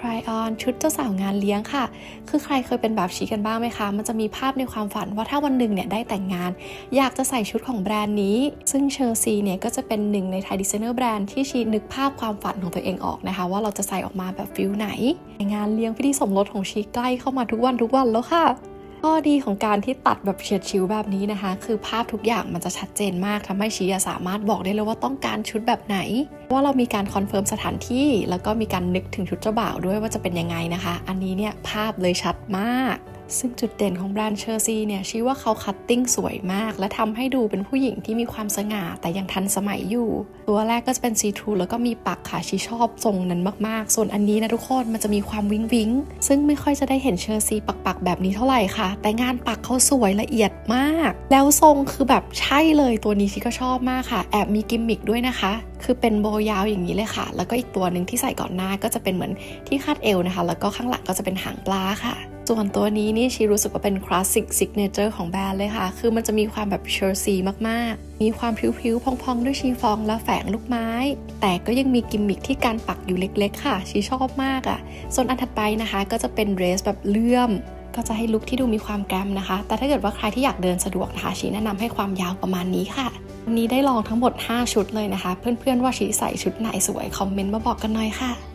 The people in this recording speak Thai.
try on ชุดเจ้าสาวงานเลี้ยงค่ะ คือใครเคยเป็นแบบชีกันบ้างไหมคะ มันจะมีภาพในความฝันว่าถ้าวันหนึ่งเนี่ยได้แต่งงาน อยากจะใส่ชุดของแบรนด์นี้ ซึ่งเชอร์ซีเนี่ยก็จะเป็นหนึ่งในไทยดีไซเนอร์แบรนด์ที่ชีนึกภาพความฝันของตัวเองออกนะคะ ว่าเราจะใส่ออกมาแบบฟิลไหน งานเลี้ยงพิธีสมรสของชีใกล้เข้ามาทุกวันทุกวันแล้วค่ะ ข้อดีของการที่ตัดแบบเฉียดชิวแบบนี้นะคะ คือภาพทุกอย่างมันจะชัดเจนมากทำให้ชีสามารถบอกได้เลยว่าต้องการชุดแบบไหน ว่าเรามีการคอนเฟิร์มสถานที่ แล้วก็มีการนึกถึงชุดเจ้าบ่าวด้วยว่าจะเป็นยังไงนะคะ อันนี้เนี่ยภาพเลยชัดมาก ซึ่งจุดเด่นของแบรนด์เชอร์ซีเนี่ยชี้ว่าเขาคัตติ้งสวยมาก และทำให้ดูเป็นผู้หญิงที่มีความสง่าแต่ยังทันสมัยอยู่ ตัวแรกก็จะเป็นซีทรูแล้วก็มีปักค่ะชีชอบทรงนั้นมากๆ ส่วนอันนี้นะทุกคนมันจะมีความวิงวิงซึ่งไม่ค่อยจะได้เห็นเชอร์ซีปักๆแบบนี้เท่าไหร่ค่ะ แต่งานปักเขาสวยละเอียดมาก แล้วทรงคือแบบใช่เลยตัวนี้ชีก็ชอบมากค่ะ แอบมีกิมมิคด้วยนะคะ คือเป็นโบว์ยาวอย่างนี้เลยค่ะ แล้วก็อีกตัวหนึ่งที่ใส่ก่อนหน้าก็จะเป็นเหมือนที่คาดเอวนะคะ แล้วก็ข้างหลังก็จะเป็นหางปลาค่ะ ส่วนตัวนี้นี่ชีรู้สึกว่าเป็นคลาสสิกซิกเนเจอร์ของแบรนด์เลยค่ะ คือมันจะมีความแบบเชอร์ซีมากๆ มีความผิวๆ พองๆ ด้วยชีฟองและแฝงลูกไม้ แต่ก็ยังมีกิมมิคที่การปักอยู่เล็กๆ ค่ะ ชีชอบมากอะ่ะ ส่วนอันถัดไปนะคะก็จะเป็นเดรสแบบเลื่อมก็จะให้ลุคที่ดูมีความแกรมนะคะ แต่ถ้าเกิดว่าใครที่อยากเดินสะดวกนะคะชีแนะนำให้ความยาวประมาณนี้ค่ะ วันนี้ได้ลองทั้งหมด 5 ชุดเลยนะคะ เพื่อนๆว่าชีใส่ชุดไหนสวยคอมเมนต์มาบอกกันหน่อยค่ะ